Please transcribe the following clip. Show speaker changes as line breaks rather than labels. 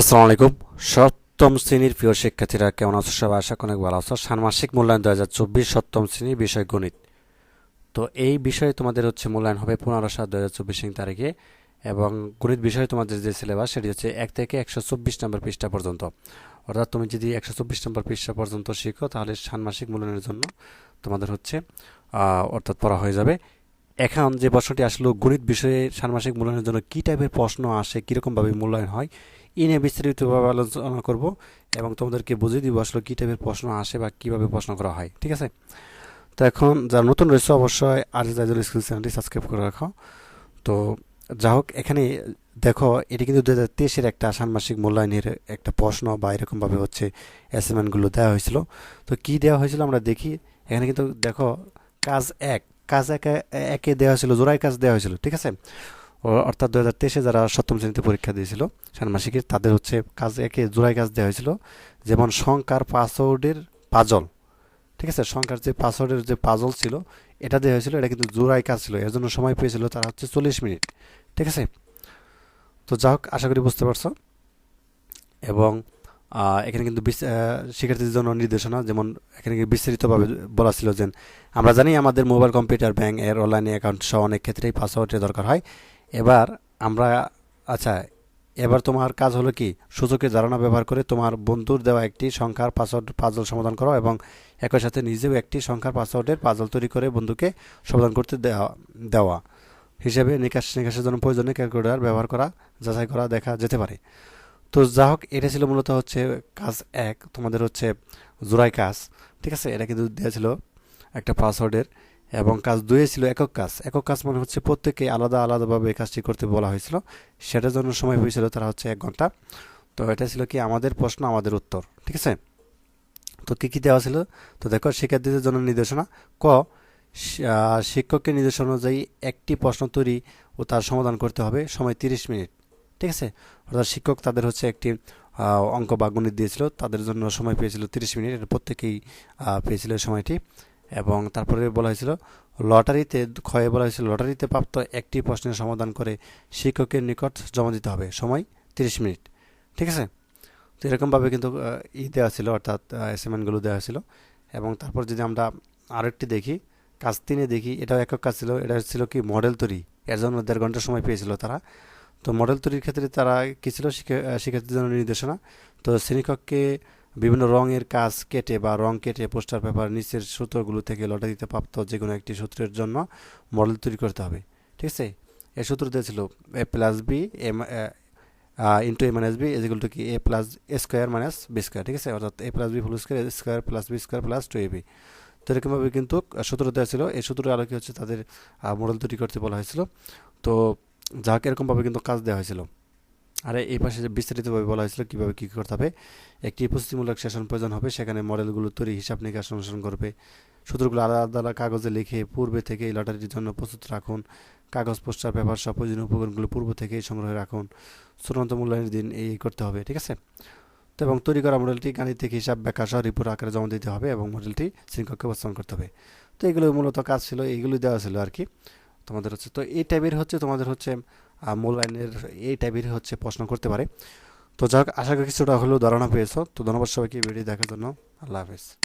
আসসালামু আলাইকুম। সপ্তম শ্রেণির প্রিয় শিক্ষার্থীরা কেমন আছো? সবাই আশা অনেক ভালো আছো। ষান্মাসিক মূল্যায়ন দু হাজার চব্বিশ সপ্তম শ্রেণির বিষয় গণিত। তো এই বিষয়ে তোমাদের হচ্ছে মূল্যায়ন হবে পনেরো সাত দু হাজার চব্বিশ তারিখে এবং গণিত বিষয়ে তোমাদের যে সিলেবাস সেটি হচ্ছে এক থেকে একশো চব্বিশ নম্বর পৃষ্ঠা পর্যন্ত। অর্থাৎ তুমি যদি একশো চব্বিশ নম্বর পৃষ্ঠা পর্যন্ত শিখো, তাহলে ষান্মাসিক মূল্যায়নের জন্য তোমাদের হচ্ছে অর্থাৎ পড়া হয়ে যাবে। এখন যে প্রশ্নটি আসলো, গণিত বিষয়ে ষান্মাসিক মূল্যায়নের জন্য কী টাইপের প্রশ্ন আসে, কীরকমভাবে মূল্যায়ন হয় এই নিয়ে বিস্তারিতভাবে আলোচনা করব এবং তোমাদেরকে বুঝিয়ে দিব আসলে কী টাইপের প্রশ্ন আসে বা কীভাবে প্রশ্ন করা হয়, ঠিক আছে? তো এখন যারা নতুন রয়েছে অবশ্যই আর জাইজুল স্কুল চ্যানেলটি সাবস্ক্রাইব করে রাখো। তো যা হোক, এখানে দেখো, এটি কিন্তু দু হাজার তেইশের একটা ষান্মাসিক মূল্যায়নের একটা প্রশ্ন বা এরকমভাবে হচ্ছে অ্যাসাইনমেন্টগুলো দেওয়া হয়েছিল। তো কি দেওয়া হয়েছিল আমরা দেখি, এখানে কিন্তু দেখো, কাজ এক, কাজ একে একে দেওয়া হয়েছিল জোড়াই কাজ দেওয়া হয়েছিল, ঠিক আছে? অর্থাৎ দু হাজার তেইশে যারা সপ্তম শ্রেণীতে পরীক্ষা দিয়েছিল, ষান্মাসিকের, তাদের হচ্ছে কাজ একে জোড়াই কাজ দেওয়া হয়েছিল। যেমন সংখ্যার পাসওয়ার্ডের পাজল, ঠিক আছে? সংখ্যার যে পাসওয়ার্ডের যে পাজল ছিল, এটা দেওয়া হয়েছিল, এটা কিন্তু জোড়াই কাজ ছিল। এর জন্য সময় পেয়েছিল তারা হচ্ছে চল্লিশ মিনিট, ঠিক আছে? তো যা হোক, আশা করি বুঝতে পারছ। এবং এখানে কিন্তু শিক্ষার্থীদের জন্য নির্দেশনা, যেমন এখানে বিস্তারিতভাবে বলা ছিল যে, আমরা জানি আমাদের মোবাইল, কম্পিউটার, ব্যাংক এর অনলাইন অ্যাকাউন্ট সহ অনেক ক্ষেত্রেই পাসওয়ার্ডের দরকার হয়। এবার আমরা আচ্ছা এবার তোমার কাজ হলো কি? সূচকের ধারণা ব্যবহার করে তোমার বন্ধুর দেওয়া একটি সংখ্যার পাসওয়ার্ড পাজল সমাধান করো এবং একই সাথে নিজেও একটি সংখ্যার পাসওয়ার্ডের পাজল তৈরি করে বন্ধুকে সমাধান করতে দেওয়া দেওয়া হিসেবে নিকাশ, নিকাশের জন্য প্রয়োজনীয় ক্যালকুলেটার ব্যবহার করা, যাচাই করা দেখা যেতে পারে। তো যা হোক, এটা ছিল মূলত হচ্ছে কাজ এক, তোমাদের হচ্ছে জোড়াই কাজ, ঠিক আছে? এটা কিন্তু দেওয়া ছিল একটা পাসওয়ার্ডের এবং কাজ দুয়ে ছিল একক কাজ। একক কাজ মানে হচ্ছে প্রত্যেকে আলাদা আলাদাভাবে কাজটি করতে বলা হয়েছিল। সেটার জন্য সময় হয়েছিল তারা হচ্ছে এক ঘণ্টা। তো এটা ছিল কি আমাদের প্রশ্ন, আমাদের উত্তর, ঠিক আছে? তো কী কী দেওয়া ছিল? তো দেখো, শিক্ষার্থীদের জন্য নির্দেশনা। ক শিক্ষকের নির্দেশনা অনুযায়ী একটি প্রশ্ন তৈরি ও তার সমাধান করতে হবে। সময় তিরিশ মিনিট, ঠিক আছে? অর্থাৎ শিক্ষক তাদের হচ্ছে একটি অঙ্ক বা গণিত দিয়েছিল। তাদের জন্য সময় পেয়েছিল তিরিশ মিনিট। এটা প্রত্যেকেই পেয়েছিল সময়টি। এবং তারপরে বলা হয়েছিল, লটারিতে, ক্ষয়ে বলা হয়েছিল, লটারিতে প্রাপ্ত একটি প্রশ্নের সমাধান করে শিক্ষকের নিকট জমা দিতে হবে। সময় তিরিশ মিনিট। ঠিক আছে? তো এরকমভাবে কিন্তু ই দেওয়া ছিল, অর্থাৎ অ্যাসাইনমেন্টগুলো দেওয়া ছিল। এবং তারপর যদি আমরা আরেকটি দেখি, কাজ তিনে দেখি, এটাও একক কাজ ছিল। এটা ছিল কি? মডেল তৈরি। এর জন্য দেড় ঘণ্টা সময় পেয়েছিল তারা। তো মডেল তৈরির ক্ষেত্রে তারা কী ছিল? শিক্ষার্থীদের জন্য নির্দেশনা। তো শ্রেণীকক্ষে বিভিন্ন রঙের কাজ কেটে বা রং কেটে পোস্টার পেপার নিচের সূত্রগুলো থেকে লটা দিতে প্রাপ্ত যে কোনো একটি সূত্রের জন্য মডেল তৈরি করতে হবে, ঠিক আছে? এ সূত্র দিয়েছিল A plus B M into A minus B is equal two কি? A plus A square minus B square, ঠিক আছে? অর্থাৎ A plus B full square square plus B square plus two A B. তো এরকমভাবে কিন্তু সূত্র দেওয়া ছিল। এই সূত্রের আলোকে হচ্ছে তাদের মডেল তৈরি করতে বলা হয়েছিল। তো যাক, এরকমভাবে কিন্তু কাজ দেওয়া হয়েছিল। আর এই পাশে যে বিস্তারিতভাবে বলা হয়েছিল কীভাবে কী করতে হবে, একটি প্রস্তুতিমূলক সেশন প্রয়োজন হবে, সেখানে মডেলগুলো তৈরি, হিসাব নিকাশ অনুসরণ করবে। সূত্রগুলো আলাদা আলাদা কাগজে লিখে পূর্বে থেকে এই জন্য প্রস্তুত রাখুন। কাগজ, পোস্টার, পেপার সব প্রয়োজনীয় উপকরণগুলো পূর্ব থেকেই সংগ্রহে রাখুন। চূড়ান্ত মূল্যায়নের দিন এই করতে হবে, ঠিক আছে? তো এবং তৈরি করা মডেলটি গাণিতিক হিসাব ব্যাখ্যা সহ রিপোর্ট আকারে জমা দিতে হবে এবং মডেলটি শ্রেণীকক্ষে উপস্থাপন করতে হবে। তো এগুলো মূলত কাজ ছিল এইগুলো দেওয়া ছিল আর কি। তোমাদের হচ্ছে, তো এই টাইপের হচ্ছে, তোমাদের হচ্ছে মূল্যায়নের এই টাইপের হচ্ছে প্রশ্ন করতে পারে। তো যাক, আশা করি কিছুটা হলেও ধারণা পেয়েছ। তো ধন্যবাদ সবাইকে ভিডিও দেখার জন্য। আল্লাহ হাফেজ।